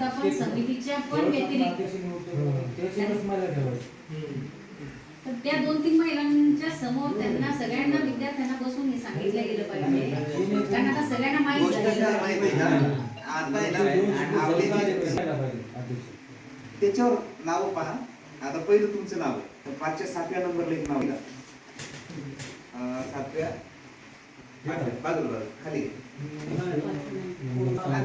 व्यवस्थापन समितीच्या पण व्यतिरिक्त. तर त्या दोन तीन महिलांच्या समोर त्यांना सगळ्यांना विद्यार्थ्यांना बसून हे सांगितलं गेलं पाहिजे. कारण आता सगळ्यांना माहीत त्याच्यावर नाव पहा. आता पहिलं तुमचं नाव आहे. तर पाचच्या सातव्या नंबरला एक नाव घ्या अं, सातव्या? बाजूला खाली.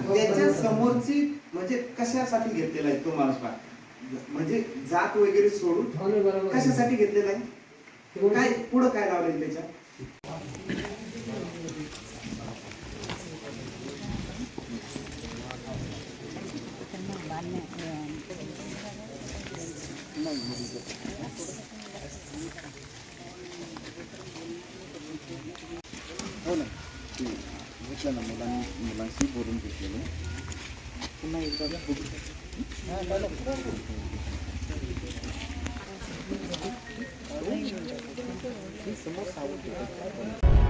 त्याच्या समोरची म्हणजे कशासाठी घेतलेला आहे तो माणूस पहा म्हणजे जात वगैरे सोडून कशासाठी घेतलेला आहे? काय पुढं काय लावलंय त्याच्या हो ना. मुलांशी बोलून घेतलेलं 嗯？好的嗯好